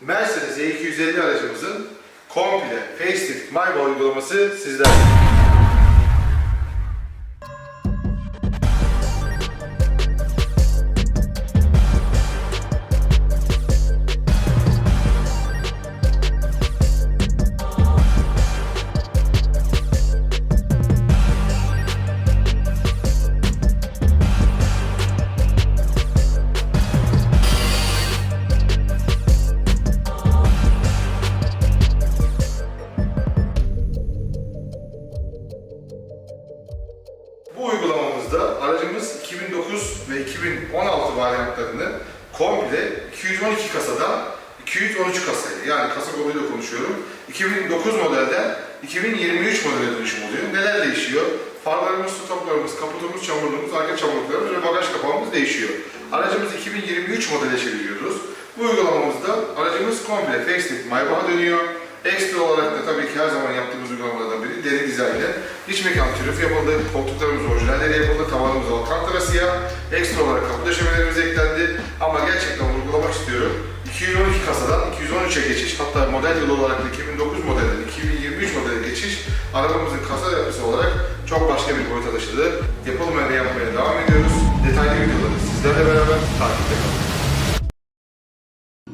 Mercedes E250 aracımızın komple facelift Mayba uygulaması sizlerle. Bu uygulamamızda aracımız 2009 ve 2016 varyantlarını komple 212 kasadan 213 kasaya yani kasa koduyla konuşuyorum. 2009 modelden 2023 modele dönüşüm oluyor. Neler değişiyor? Farlarımız, stoplarımız, kaputumuz, çamurluğumuz, arka çamurluklarımız ve bagaj kapağımız değişiyor. Aracımız 2023 modele çeviriyoruz. Bu uygulamamızda aracımız komple facelift Maybach'a dönüyor. Ekstra olarak da tabii ki her zaman yaptığımız deri dizaynı. İç mekan trüf yapıldı, koltuklarımız orijinalleri yapıldı, tavanımız alcantara siyah. Ekstra olarak kapı döşemelerimiz eklendi. Ama gerçekten vurgulamak istiyorum. 212 kasadan 213'e geçiş, hatta model yılı olarak da 2009 modelden 2023 modele geçiş, arabamızın kasa yapısı olarak çok başka bir boyuta taşıdı. Yapılmaya ve yapmaya devam ediyoruz. Detaylı videoları sizlerle beraber takipte kalın.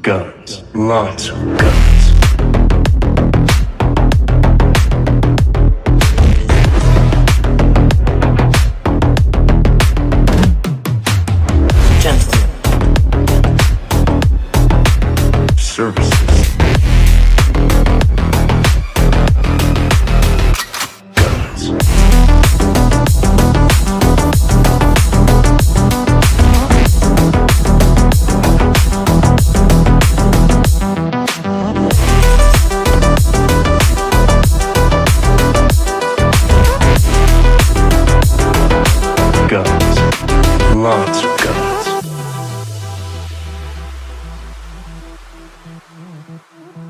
guns, lots guns. services.